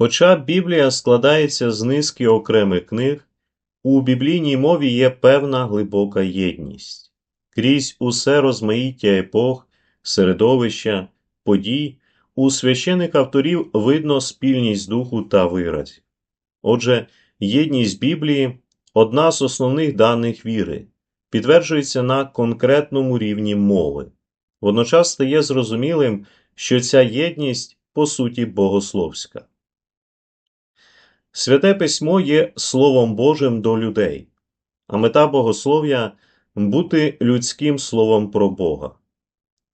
Хоча Біблія складається з низки окремих книг, у біблійній мові є певна глибока єдність. Крізь усе розмаїття епох, середовища, подій, у священих авторів видно спільність духу та виразів. Отже, єдність Біблії одна з основних даних віри, підтверджується на конкретному рівні мови. Водночас стає зрозумілим, що ця єдність по суті богословська. Святе письмо є Словом Божим до людей, а мета богослов'я бути людським словом про Бога.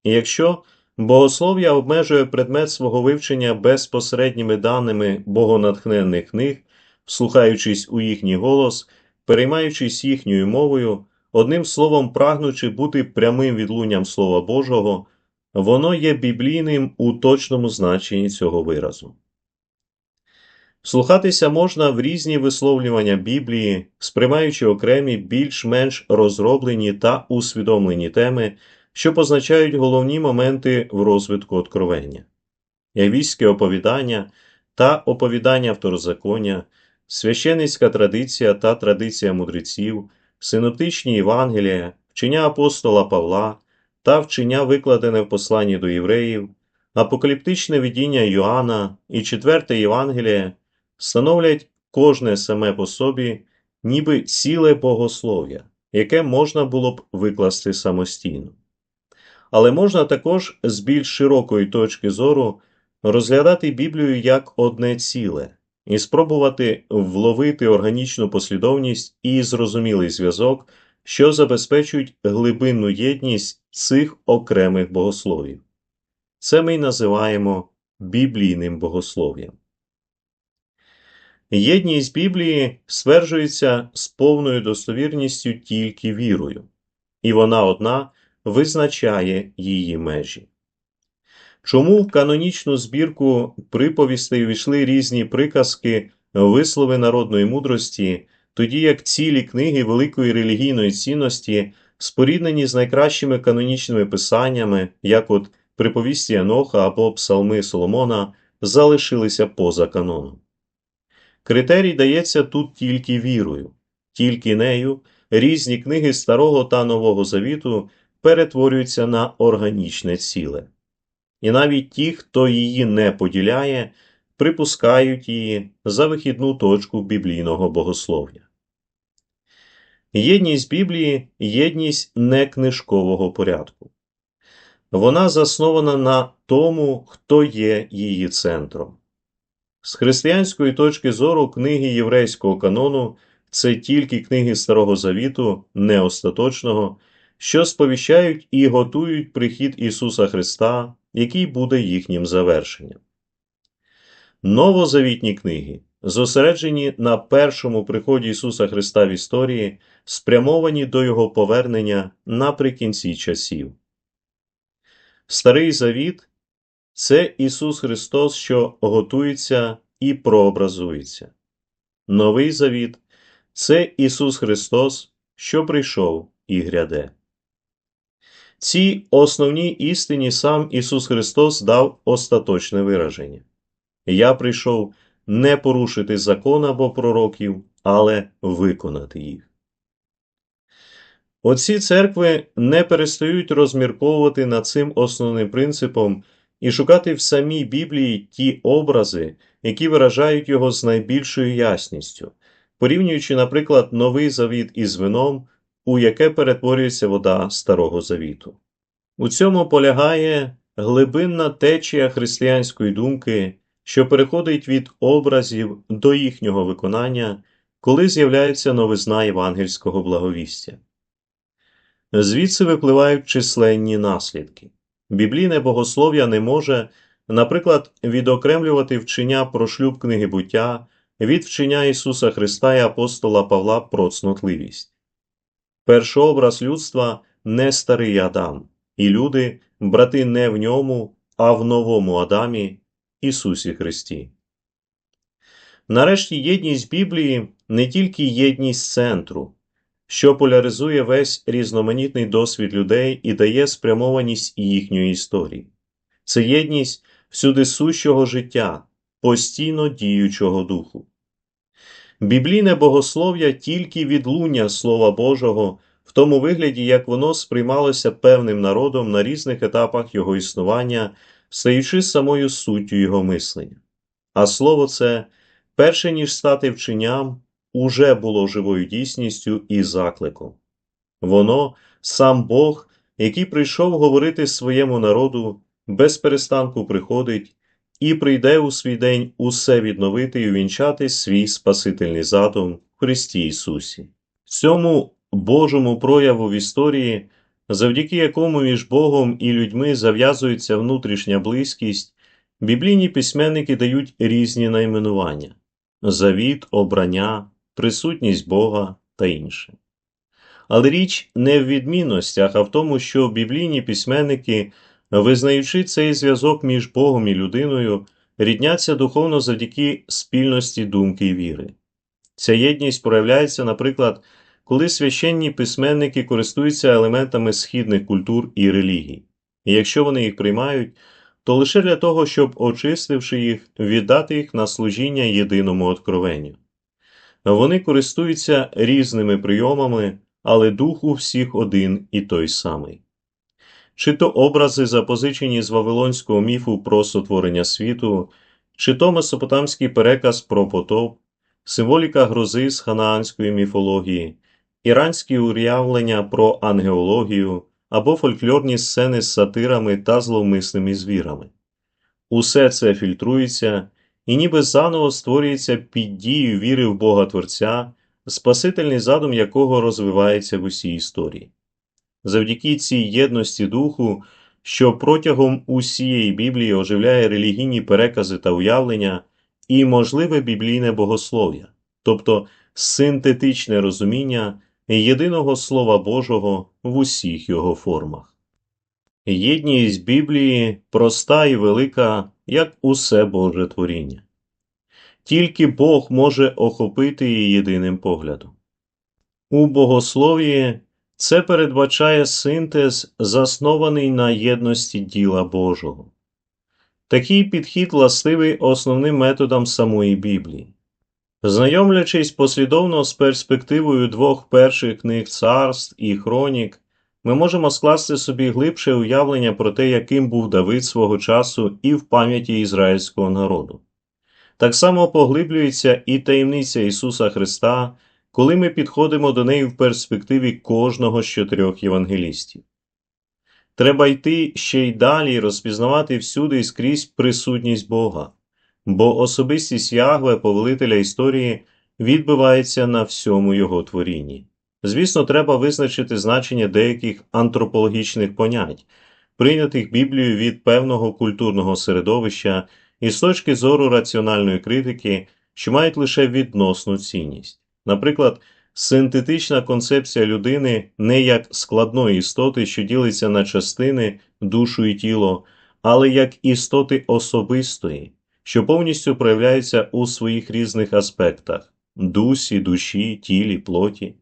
І якщо богослов'я обмежує предмет свого вивчення безпосередніми даними богонатхненних книг, вслухаючись у їхній голос, переймаючись їхньою мовою, одним словом прагнучи бути прямим відлунням Слова Божого, воно є біблійним у точному значенні цього виразу. Слухатися можна в різні висловлювання Біблії, сприймаючи окремі більш-менш розроблені та усвідомлені теми, що позначають головні моменти в розвитку откровення, явійське оповідання та оповідання второзаконня, священицька традиція та традиція мудреців, синоптичні Євангелія, вчення апостола Павла та вчення, викладене в посланні до євреїв, апокаліптичне видіння Йоанна і четверте Євангеліє становлять кожне саме по собі, ніби ціле богослов'я, яке можна було б викласти самостійно. Але можна також з більш широкої точки зору розглядати Біблію як одне ціле і спробувати вловити органічну послідовність і зрозумілий зв'язок, що забезпечують глибинну єдність цих окремих богословів. Це ми й називаємо біблійним богослов'ям. Єдність Біблії стверджується з повною достовірністю тільки вірою, і вона одна визначає її межі. Чому в канонічну збірку приповістей війшли різні приказки, вислови народної мудрості, тоді як цілі книги великої релігійної цінності споріднені з найкращими канонічними писаннями, як от приповісті Еноха або Псалми Соломона, залишилися поза каноном. Критерій дається тут тільки вірою, тільки нею різні книги Старого та Нового Завіту перетворюються на органічне ціле. І навіть ті, хто її не поділяє, припускають її за вихідну точку біблійного богослов'я. Єдність Біблії єдність некнижкового порядку. Вона заснована на тому, хто є її центром. З християнської точки зору книги єврейського канону це тільки книги Старого Завіту, не остаточного, що сповіщають і готують прихід Ісуса Христа, який буде їхнім завершенням. Новозавітні книги, зосереджені на першому приході Ісуса Христа в історії, спрямовані до Його повернення наприкінці часів. Старий Завіт це Ісус Христос, що готується і прообразується. Новий Завіт це Ісус Христос, що прийшов і гряде. Цій основній істині сам Ісус Христос дав остаточне вираження. Я прийшов не порушити закон або пророків, але виконати їх. Оці церкви не перестають розмірковувати над цим основним принципом і шукати в самій Біблії ті образи, які виражають його з найбільшою ясністю, порівнюючи, наприклад, новий завіт із вином, у яке перетворюється вода Старого Завіту. У цьому полягає глибинна течія християнської думки, що переходить від образів до їхнього виконання, коли з'являється новизна євангельського благовістя. Звідси випливають численні наслідки. Біблійне богослов'я не може, наприклад, відокремлювати вчення про шлюб книги буття від вчення Ісуса Христа і апостола Павла про цнотливість. Першообраз людства не старий Адам, і люди, брати не в ньому, а в новому Адамі, Ісусі Христі. Нарешті єдність Біблії не тільки єдність центру, що поляризує весь різноманітний досвід людей і дає спрямованість їхньої історії. Це єдність всюди сущого життя, постійно діючого духу. Біблійне богослов'я тільки відлуння Слова Божого в тому вигляді, як воно сприймалося певним народом на різних етапах його існування, стаючи самою суттю його мислення. А слово це, перше ніж стати вченням, уже було живою дійсністю і закликом. Воно, сам Бог, який прийшов говорити своєму народу, без перестанку приходить і прийде у свій день усе відновити і увінчати свій Спасительний задум в Христі Ісусі. Цьому Божому прояву в історії, завдяки якому між Богом і людьми зав'язується внутрішня близькість, біблійні письменники дають різні найменування завіт, обрання, присутність Бога та інше. Але річ не в відмінностях, а в тому, що біблійні письменники, визнаючи цей зв'язок між Богом і людиною, рідняться духовно завдяки спільності думки і віри. Ця єдність проявляється, наприклад, коли священні письменники користуються елементами східних культур і релігій, і якщо вони їх приймають, то лише для того, щоб, очистивши їх, віддати їх на служіння єдиному откровенню. Вони користуються різними прийомами, але дух у всіх один і той самий. Чи то образи, запозичені з Вавилонського міфу про сотворення світу, чи то месопотамський переказ про потоп, символіка грози з ханаанської міфології, іранські уявлення про ангеологію або фольклорні сцени з сатирами та зловмисними звірами. Усе це фільтрується і ніби заново створюється під дією віри в Бога Творця, спасительний задум якого розвивається в усій історії. Завдяки цій єдності духу, що протягом усієї Біблії оживляє релігійні перекази та уявлення і можливе біблійне богослов'я, тобто синтетичне розуміння єдиного Слова Божого в усіх його формах. Єдність Біблії проста і велика, як усе Боже творіння. Тільки Бог може охопити її єдиним поглядом. У богослов'ї це передбачає синтез, заснований на єдності діла Божого. Такий підхід властивий основним методам самої Біблії. Знайомлячись послідовно з перспективою двох перших книг царств і хронік, ми можемо скласти собі глибше уявлення про те, яким був Давид свого часу і в пам'яті ізраїльського народу. Так само поглиблюється і таємниця Ісуса Христа, коли ми підходимо до неї в перспективі кожного з чотирьох євангелістів. Треба йти ще й далі і розпізнавати всюди і скрізь присутність Бога, бо особистість Ягве, повелителя історії, відбивається на всьому його творінні. Звісно, треба визначити значення деяких антропологічних понять, прийнятих Біблією від певного культурного середовища і з точки зору раціональної критики, що мають лише відносну цінність. Наприклад, синтетична концепція людини не як складної істоти, що ділиться на частини, душу і тіло, але як істоти особистої, що повністю проявляється у своїх різних аспектах дусі, душі, тілі, плоті.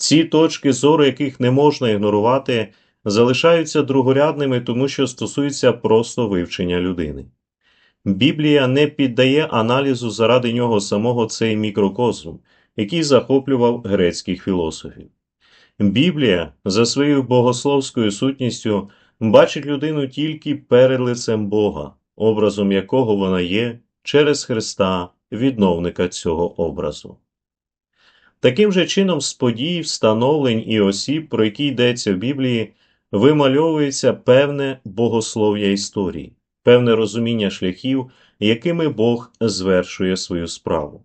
Ці точки зору, яких не можна ігнорувати, залишаються другорядними, тому що стосуються просто вивчення людини. Біблія не піддає аналізу заради нього самого цей мікрокосм, який захоплював грецьких філософів. Біблія за своєю богословською сутністю бачить людину тільки перед лицем Бога, образом якого вона є через Христа, відновника цього образу. Таким же чином, з подій, встановлень і осіб, про які йдеться в Біблії, вимальовується певне богослов'я історії, певне розуміння шляхів, якими Бог звершує свою справу.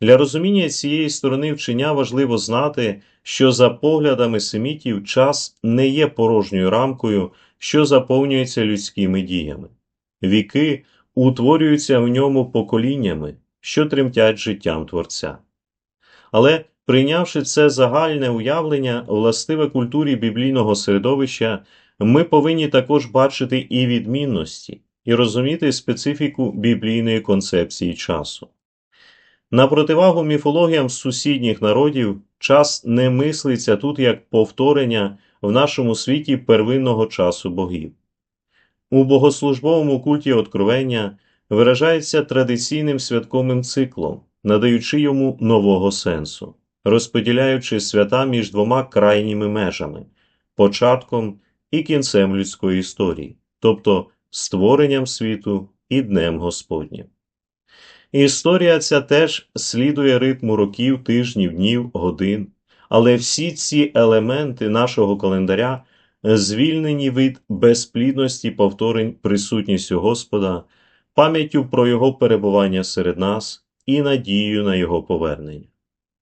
Для розуміння цієї сторони вчення важливо знати, що за поглядами семітів час не є порожньою рамкою, що заповнюється людськими діями. Віки утворюються в ньому поколіннями, що тремтять життям Творця. Але прийнявши це загальне уявлення, властиве культурі біблійного середовища, ми повинні також бачити і відмінності, і розуміти специфіку біблійної концепції часу. На противагу міфологіям сусідніх народів, час не мислиться тут як повторення в нашому світі первинного часу богів. У богослужбовому культі откровення виражається традиційним святковим циклом, надаючи йому нового сенсу, розподіляючи свята між двома крайніми межами початком і кінцем людської історії, тобто створенням світу і Днем Господнім. Історія ця теж слідує ритму років, тижнів, днів, годин, але всі ці елементи нашого календаря звільнені від безплідності повторень присутністю Господа, пам'яттю про Його перебування серед нас і надією на Його повернення.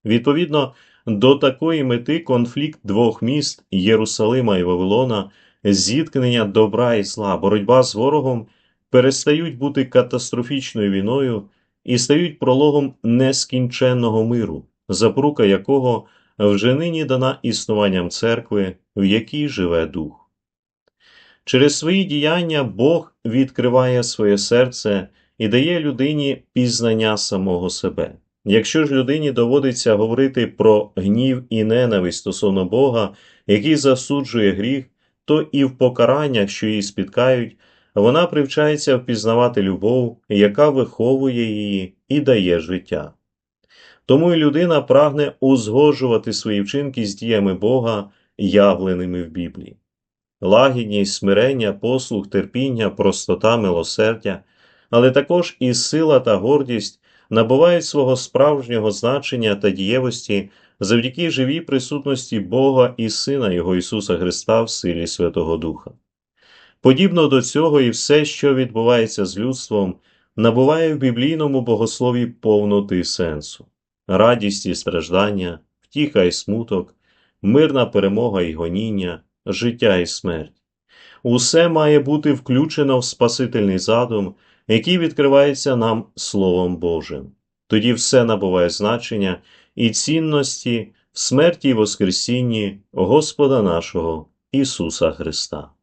Відповідно до такої мети конфлікт двох міст Єрусалима і Вавилона, зіткнення добра і зла, боротьба з ворогом перестають бути катастрофічною війною і стають прологом нескінченного миру, запрука якого вже нині дана існуванням церкви, в якій живе дух. Через свої діяння Бог відкриває своє серце і дає людині пізнання самого себе. Якщо ж людині доводиться говорити про гнів і ненависть стосовно Бога, який засуджує гріх, то і в покараннях, що її спіткають, вона привчається впізнавати любов, яка виховує її і дає життя. Тому і людина прагне узгоджувати свої вчинки з діями Бога, явленими в Біблії. Лагідність, смирення, послух, терпіння, простота, милосердя, але також і сила та гордість набувають свого справжнього значення та дієвості завдяки живій присутності Бога і Сина Його Ісуса Христа в силі Святого Духа. Подібно до цього і все, що відбувається з людством, набуває в біблійному богослові повноти сенсу, радість і страждання, втіха і смуток, мирна перемога і гоніння, життя і смерть. Усе має бути включено в Спасительний задум, який відкривається нам Словом Божим. Тоді все набуває значення і цінності в смерті і Воскресінні Господа нашого Ісуса Христа.